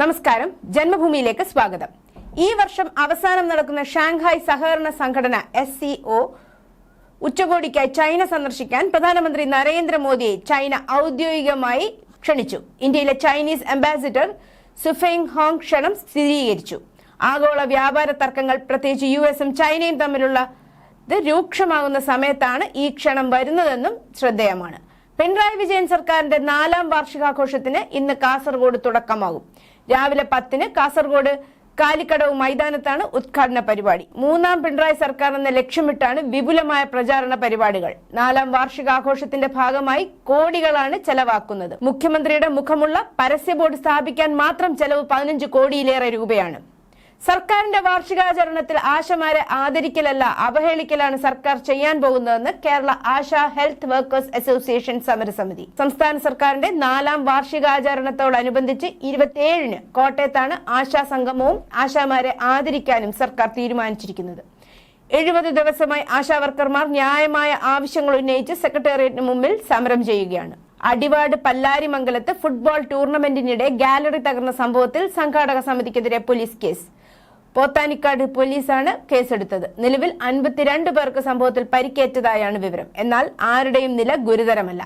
നമസ്കാരം. ജന്മഭൂമിയിലേക്ക് സ്വാഗതം. ഈ വർഷം അവസാനം നടക്കുന്ന ഷാങ്ഹായ് സഹകരണ സംഘടന എസ് സി ഒ ഉച്ചകോടിക്കായി ചൈന സന്ദർശിക്കാൻ പ്രധാനമന്ത്രി നരേന്ദ്രമോദിയെ ചൈന ഔദ്യോഗികമായി ക്ഷണിച്ചു. ഇന്ത്യയിലെ ചൈനീസ് അംബാസിഡർ സുഫെങ് ഹോങ് ക്ഷണം സ്ഥിരീകരിച്ചു. ആഗോള വ്യാപാര തർക്കങ്ങൾ പ്രത്യേകിച്ച് യു എസും ചൈനയും തമ്മിലുള്ള രൂക്ഷമാകുന്ന സമയത്താണ് ഈ ക്ഷണം വരുന്നതെന്നും ശ്രദ്ധേയമാണ്. പിണറായി വിജയൻ സർക്കാരിന്റെ നാലാം വാർഷികാഘോഷത്തിന് ഇന്ന് കാസർഗോഡ് തുടക്കമാകും. രാവിലെ പത്തിന് കാസർഗോഡ് കാലിക്കടവ് മൈതാനത്താണ് ഉദ്ഘാടന പരിപാടി. മൂന്നാം പിണറായി സർക്കാർ എന്ന ലക്ഷ്യമിട്ടാണ് വിപുലമായ പ്രചാരണ പരിപാടികൾ. നാലാം വാർഷികാഘോഷത്തിന്റെ ഭാഗമായി കോടികളാണ് ചെലവാക്കുന്നത്. മുഖ്യമന്ത്രിയുടെ മുഖമുള്ള പരസ്യ ബോർഡ് സ്ഥാപിക്കാൻ മാത്രം ചെലവ് പതിനഞ്ച് കോടിയിലേറെ രൂപയാണ്. സർക്കാരിന്റെ വാർഷികാചരണത്തിൽ ആശമാരെ ആദരിക്കലല്ല അവഹേളിക്കലാണ് സർക്കാർ ചെയ്യാൻ പോകുന്നതെന്ന് Kerala Asha health workers association സമരസമിതി. സംസ്ഥാന സർക്കാരിന്റെ നാലാം വാർഷികാചരണത്തോടനുബന്ധിച്ച് ഇരുപത്തിയേഴിന് കോട്ടയത്താണ് ആശാ സംഗമവും ആശാമാരെ ആദരിക്കാനും സർക്കാർ തീരുമാനിച്ചിരിക്കുന്നത്. എഴുപത് ദിവസമായി ആശാവർക്കർമാർ ന്യായമായ ആവശ്യങ്ങൾ ഉന്നയിച്ച് സെക്രട്ടേറിയറ്റിന് മുമ്പിൽ സമരം ചെയ്യുകയാണ്. അടിവാട് പല്ലാരിമംഗലത്ത് ഫുട്ബോൾ ടൂർണമെന്റിനിടെ ഗാലറി തകർന്ന സംഭവത്തിൽ സംഘാടക സമിതിക്കെതിരെ പോലീസ് കേസ്. പോത്താനിക്കാട് പോലീസാണ് കേസെടുത്തത്. നിലവിൽ അൻപത്തിരണ്ട് പേർക്ക് സംഭവത്തിൽ പരിക്കേറ്റതായാണ് വിവരം. എന്നാൽ ആരുടെയും നില ഗുരുതരമല്ല.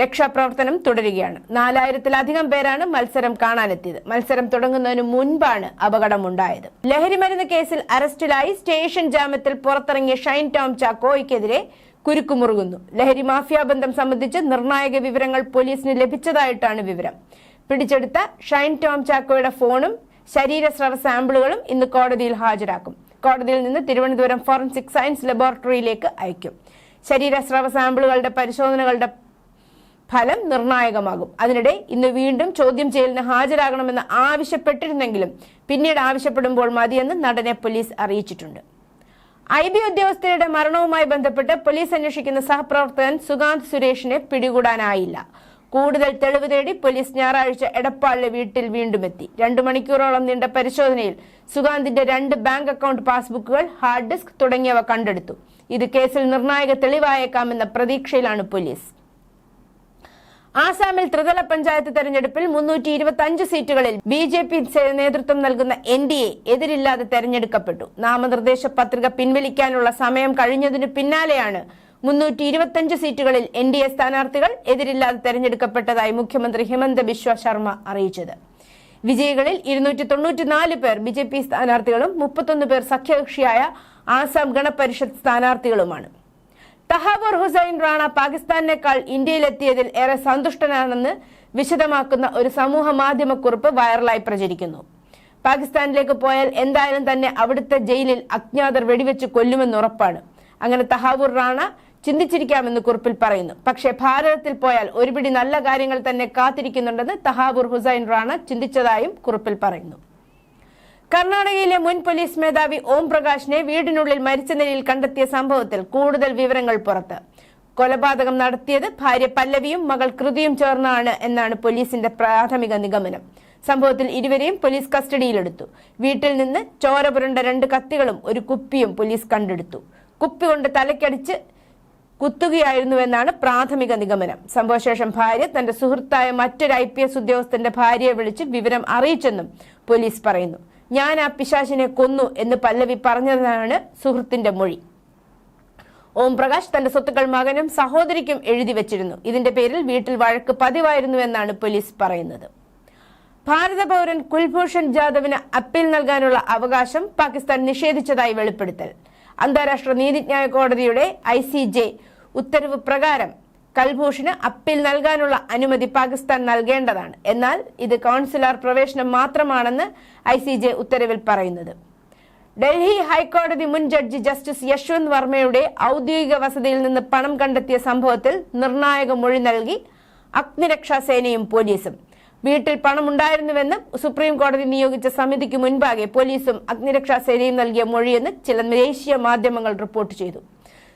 രക്ഷാപ്രവർത്തനം തുടരുകയാണ്. നാലായിരത്തിലധികം പേരാണ് മത്സരം കാണാനെത്തിയത്. മത്സരം തുടങ്ങുന്നതിന് മുൻപാണ് അപകടമുണ്ടായത്. ലഹരിമരുന്ന് കേസിൽ അറസ്റ്റിലായി സ്റ്റേഷൻ ജാമ്യത്തിൽ പുറത്തിറങ്ങിയ ഷൈൻ ടോം ചാക്കോയ്ക്കെതിരെ കുരുക്കുമുറുകുന്നു. ലഹരി മാഫിയ ബന്ധം സംബന്ധിച്ച് നിർണായക വിവരങ്ങൾ പോലീസിന് ലഭിച്ചതായിട്ടാണ് വിവരം. പിടിച്ചെടുത്ത ഷൈൻ ടോം ചാക്കോയുടെ ഫോണും ശരീരസ്രവ സാമ്പിളുകളും ഇന്ന് കോടതിയിൽ ഹാജരാക്കും. കോടതിയിൽ നിന്ന് തിരുവനന്തപുരം ഫോറൻസിക് സയൻസ് ലബോറട്ടറിയിലേക്ക് അയക്കും. ശരീരസ്രവ സാമ്പിളുകളുടെ പരിശോധനകളുടെ ഫലം നിർണായകമാകും. അതിനിടെ ഇന്ന് വീണ്ടും ചോദ്യം ചെയ്യലിന് ഹാജരാകണമെന്ന് ആവശ്യപ്പെട്ടിരുന്നെങ്കിലും പിന്നീട് ആവശ്യപ്പെടുമ്പോൾ മതിയെന്ന് നടനെ പോലീസ് അറിയിച്ചിട്ടുണ്ട്. ഐ ബി ഉദ്യോഗസ്ഥരുടെ മരണവുമായി ബന്ധപ്പെട്ട് പോലീസ് അന്വേഷിക്കുന്ന സഹപ്രവർത്തകൻ സുഗാന്ത് സുരേഷിനെ പിടികൂടാനായില്ല. കൂടുതൽ തെളിവ് തേടി പോലീസ് ഞായറാഴ്ച എടപ്പാളിലെ വീട്ടിൽ വീണ്ടും എത്തി. രണ്ടു മണിക്കൂറോളം നീണ്ട പരിശോധനയിൽ സുഗാന്തിന്റെ രണ്ട് ബാങ്ക് അക്കൗണ്ട് പാസ്ബുക്കുകൾ ഹാർഡ് ഡിസ്ക് തുടങ്ങിയവ കണ്ടെടുത്തു. ഇത് കേസിൽ നിർണായക തെളിവായേക്കാമെന്ന പ്രതീക്ഷയിലാണ് പോലീസ്. ആസാമിൽ ത്രിതല പഞ്ചായത്ത് തെരഞ്ഞെടുപ്പിൽ മുന്നൂറ്റി ഇരുപത്തി അഞ്ച് സീറ്റുകളിൽ ബി ജെ പി നേതൃത്വം നൽകുന്ന എൻ ഡി എ എതിരില്ലാതെ തെരഞ്ഞെടുക്കപ്പെട്ടു. നാമനിർദ്ദേശ പത്രിക പിൻവലിക്കാനുള്ള സമയം കഴിഞ്ഞതിനു പിന്നാലെയാണ് മുന്നൂറ്റി ഇരുപത്തിയഞ്ച് സീറ്റുകളിൽ എൻ ഡി എ സ്ഥാനാർത്ഥികൾ എതിരില്ലാതെ തെരഞ്ഞെടുക്കപ്പെട്ടതായി മുഖ്യമന്ത്രി ഹിമന്ത ബിശ്വ ശർമ്മ അറിയിച്ചത്. വിജയികളിൽ ഇരുന്നൂറ്റി തൊണ്ണൂറ്റിനാല് പേർ ബി ജെ പി സ്ഥാനാർത്ഥികളും മുപ്പത്തൊന്ന് പേർ സഖ്യകക്ഷിയായ ആസാം ഗണപരിഷത്ത് സ്ഥാനാർത്ഥികളുമാണ്. തഹാബർ ഹുസൈൻ റാണ പാകിസ്ഥാനേക്കാൾ ഇന്ത്യയിലെത്തിയതിൽ ഏറെ സന്തുഷ്ടനാണെന്ന് വിശദമാക്കുന്ന ഒരു സമൂഹ മാധ്യമക്കുറിപ്പ് വൈറലായി പ്രചരിക്കുന്നു. പാകിസ്ഥാനിലേക്ക് പോയാൽ എന്തായാലും തന്നെ അവിടുത്തെ ജയിലിൽ അജ്ഞാതർ വെടിവെച്ച് കൊല്ലുമെന്ന് ഉറപ്പാണ്. അങ്ങനെ തഹാവൂർ റാണ ചിന്തിച്ചിരിക്കാമെന്ന് കുറിപ്പിൽ പറയുന്നു. പക്ഷേ ഭാരതത്തിൽ പോയാൽ ഒരുപിടി നല്ല കാര്യങ്ങൾ തന്നെ കാത്തിരിക്കുന്നുണ്ടെന്ന് തഹാബുർ ഹുസൈൻ റാണ ചിന്തിച്ചതായും കുറിപ്പിൽ പറയുന്നു. കർണാടകയിലെ മുൻ പോലീസ് മേധാവി ഓം പ്രകാശിനെ വീടിനുള്ളിൽ മരിച്ച നിലയിൽ കണ്ടെത്തിയ സംഭവത്തിൽ കൂടുതൽ വിവരങ്ങൾ പുറത്ത്. കൊലപാതകം നടത്തിയത് ഭാര്യ പല്ലവിയും മകൾ കൃതിയും ചേർന്നാണ് എന്നാണ് പോലീസിന്റെ പ്രാഥമിക നിഗമനം. സംഭവത്തിൽ ഇരുവരെയും പോലീസ് കസ്റ്റഡിയിലെടുത്തു. വീട്ടിൽ നിന്ന് ചോര പുരണ്ട രണ്ട് കത്തികളും ഒരു കുപ്പിയും പോലീസ് കണ്ടെടുത്തു. കുപ്പി കൊണ്ട് തലക്കടിച്ച് കുത്തുകയായിരുന്നുവെന്നാണ് പ്രാഥമിക നിഗമനം. സംഭവശേഷം ഭാര്യ തന്റെ സുഹൃത്തായ മറ്റൊരു ഐ പി എസ് ഉദ്യോഗസ്ഥന്റെ ഭാര്യയെ വിളിച്ച് വിവരം അറിയിച്ചെന്നും പോലീസ് പറയുന്നു. ഞാൻ ആ പിശാചിനെ കൊന്നു എന്ന് പല്ലവി പറഞ്ഞതാണ് സുഹൃത്തിന്റെ മൊഴി. ഓം പ്രകാശ് തന്റെ സ്വത്തുക്കൾ മകനും സഹോദരിക്കും എഴുതി വെച്ചിരുന്നു. ഇതിന്റെ പേരിൽ വീട്ടിൽ വഴക്ക് പതിവായിരുന്നുവെന്നാണ് പോലീസ് പറയുന്നത്. ഭാരത പൗരൻ കുൽഭൂഷൺ ജാദവിന് അപ്പീൽ നൽകാനുള്ള അവകാശം പാകിസ്ഥാൻ നിഷേധിച്ചതായി വെളിപ്പെടുത്തൽ. അന്താരാഷ്ട്ര നീതിന്യായ കോടതിയുടെ ഐ സി ജെ ഉത്തരവ് പ്രകാരം കൽഭൂഷന് അപ്പീൽ നൽകാനുള്ള അനുമതി പാകിസ്ഥാൻ നൽകേണ്ടതാണ്. എന്നാൽ ഇത് കൗൺസിലർ പ്രവേശനം മാത്രമാണെന്ന് ഐ സി ജെ ഉത്തരവിൽ പറയുന്നത്. ഡൽഹി ഹൈക്കോടതി മുൻ ജഡ്ജി ജസ്റ്റിസ് യശ്വന്ത് വർമ്മയുടെ ഔദ്യോഗിക വസതിയിൽ നിന്ന് പണം കണ്ടെത്തിയ സംഭവത്തിൽ നിർണായക മൊഴി നൽകി അഗ്നിരക്ഷാ സേനയും പോലീസും. വീട്ടിൽ പണമുണ്ടായിരുന്നുവെന്ന് സുപ്രീം കോടതി നിയോഗിച്ച സമിതിക്ക് മുൻപാകെ പോലീസും അഗ്നിരക്ഷാ സേനയും നൽകിയ മൊഴിയെന്ന് ചില ദേശീയ മാധ്യമങ്ങൾ റിപ്പോർട്ട് ചെയ്തു.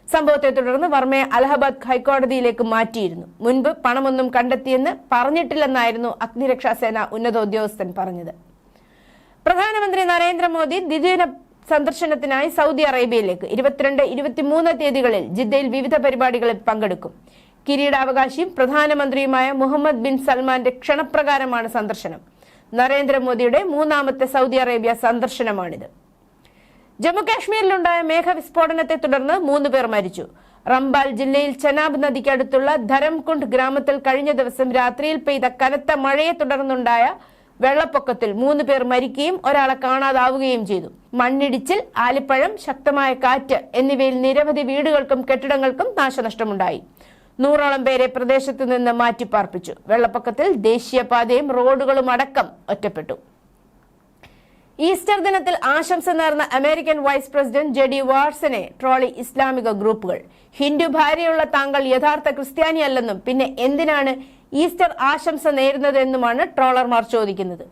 സംഭവത്തെ തുടർന്ന് വർമ്മയെ അലഹബാദ് ഹൈക്കോടതിയിലേക്ക് മാറ്റിയിരുന്നു. മുൻപ് പണമൊന്നും കണ്ടെത്തിയെന്ന് പറഞ്ഞിട്ടില്ലെന്നായിരുന്നു അഗ്നിരക്ഷാ സേന ഉന്നതോദ്യോഗസ്ഥൻ പറഞ്ഞത്. പ്രധാനമന്ത്രി നരേന്ദ്രമോദി ദ്വിദിന സന്ദർശനത്തിനായി സൗദി അറേബ്യയിലേക്ക് ഇരുപത്തിരണ്ട് ഇരുപത്തിമൂന്ന് തീയതികളിൽ ജിദ്ദയിൽ വിവിധ പരിപാടികളിൽ പങ്കെടുക്കും. കിരീടാവകാശിയും പ്രധാനമന്ത്രിയുമായ മുഹമ്മദ് ബിൻ സൽമാന്റെ ക്ഷണപ്രകാരമാണ് സന്ദർശനം. നരേന്ദ്രമോദിയുടെ മൂന്നാമത്തെ സൗദി അറേബ്യ സന്ദർശനമാണിത്. ജമ്മുകാശ്മീരിലുണ്ടായ മേഘവിസ്ഫോടനത്തെ തുടർന്ന് മൂന്ന് പേർ മരിച്ചു. റംബാൽ ജില്ലയിൽ ചെനാബ് നദിക്കടുത്തുള്ള ധരംകുണ്ട് ഗ്രാമത്തിൽ കഴിഞ്ഞ ദിവസം രാത്രിയിൽ പെയ്ത കനത്ത മഴയെ തുടർന്നുണ്ടായ വെള്ളപ്പൊക്കത്തിൽ മൂന്ന് പേർ മരിക്കുകയും ഒരാളെ കാണാതാവുകയും ചെയ്തു. മണ്ണിടിച്ചിൽ ആലിപ്പഴം ശക്തമായ കാറ്റ് എന്നിവയിൽ നിരവധി വീടുകൾക്കും കെട്ടിടങ്ങൾക്കും നാശനഷ്ടമുണ്ടായി. നൂറോളം പേരെ പ്രദേശത്തു നിന്ന് മാറ്റിപ്പാർപ്പിച്ചു. വെള്ളപ്പൊക്കത്തിൽ ദേശീയപാതയും റോഡുകളും അടക്കം ഒറ്റപ്പെട്ടു. ഈസ്റ്റർ ദിനത്തിൽ ആശംസ നേർന്ന അമേരിക്കൻ വൈസ് പ്രസിഡന്റ് ജെഡി വാട്സനെ ട്രോളി ഇസ്ലാമിക ഗ്രൂപ്പുകൾ. ഹിന്ദു ഭാര്യയുള്ള താങ്കൾ യഥാർത്ഥ ക്രിസ്ത്യാനിയല്ലെന്നും പിന്നെ എന്തിനാണ് ഈസ്റ്റർ ആശംസ നേരുന്നതെന്നുമാണ് ട്രോളർമാർ ചോദിക്കുന്നത്.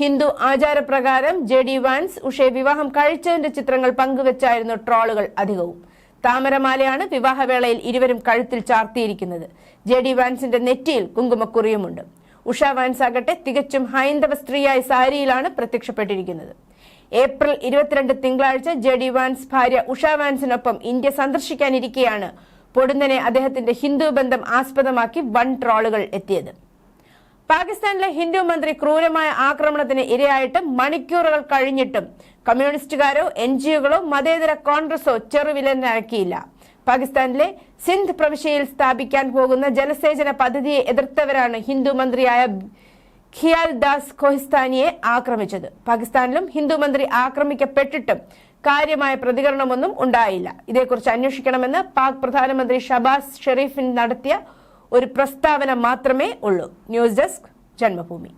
ഹിന്ദു ആചാരപ്രകാരം ജെ ഡി വാൻസ് ഉഷയെ വിവാഹം കഴിച്ചതിന്റെ ചിത്രങ്ങൾ പങ്കുവച്ചായിരുന്നു ട്രോളുകൾ അധികവും. താമരമാലയാണ് വിവാഹവേളയിൽ ഇരുവരും കഴുത്തിൽ ചാർത്തിയിരിക്കുന്നത്. ജെ ഡി വാൻസിന്റെ നെറ്റിയിൽ കുങ്കുമക്കുറിയുമുണ്ട്. ഉഷ വാൻസ് ആകട്ടെ തികച്ചും ഹൈന്ദവ സ്ത്രീയായ സാരിയിലാണ് പ്രത്യക്ഷപ്പെട്ടിരിക്കുന്നത്. ഏപ്രിൽ ഇരുപത്തിരണ്ട് തിങ്കളാഴ്ച ജെ ഡി വാൻസ് ഭാര്യ ഉഷ വാൻസിനൊപ്പം ഇന്ത്യ സന്ദർശിക്കാനിരിക്കെയാണ് പൊടുന്നനെ അദ്ദേഹത്തിന്റെ ഹിന്ദു ബന്ധം ആസ്പദമാക്കി വൺ ട്രോളുകൾ എത്തിയത്. പാകിസ്ഥാനിലെ ഹിന്ദു മന്ത്രി ക്രൂരമായ ആക്രമണത്തിന് ഇരയായിട്ട് മണിക്കൂറുകൾ കഴിഞ്ഞിട്ടും കമ്മ്യൂണിസ്റ്റുകാരോ എൻ ജിഒകളോ മതേതര കോൺഗ്രസോ ചെറുവിലനക്കിയില്ല പാകിസ്ഥാനിലെ സിന്ധ് പ്രവിശ്യയിൽ സ്ഥാപിക്കാൻ പോകുന്ന ജലസേചന പദ്ധതിയെ എതിർത്തവരാണ് ഹിന്ദു മന്ത്രിയായ ഖിയാൽ ദാസ് കൊഹിസ്ഥാനിയെ ആക്രമിച്ചത്. പാകിസ്ഥാനിലും ഹിന്ദു മന്ത്രി ആക്രമിക്കപ്പെട്ടിട്ടും കാര്യമായ പ്രതികരണമൊന്നും ഉണ്ടായില്ല. ഇതേക്കുറിച്ച് അന്വേഷിക്കണമെന്ന് പാക് പ്രധാനമന്ത്രി ഷബാസ് ഷെറീഫിൻ നടത്തിയ ഒരു പ്രസ്താവന മാത്രമേ ഉള്ളൂ. News desk Janmabhumi.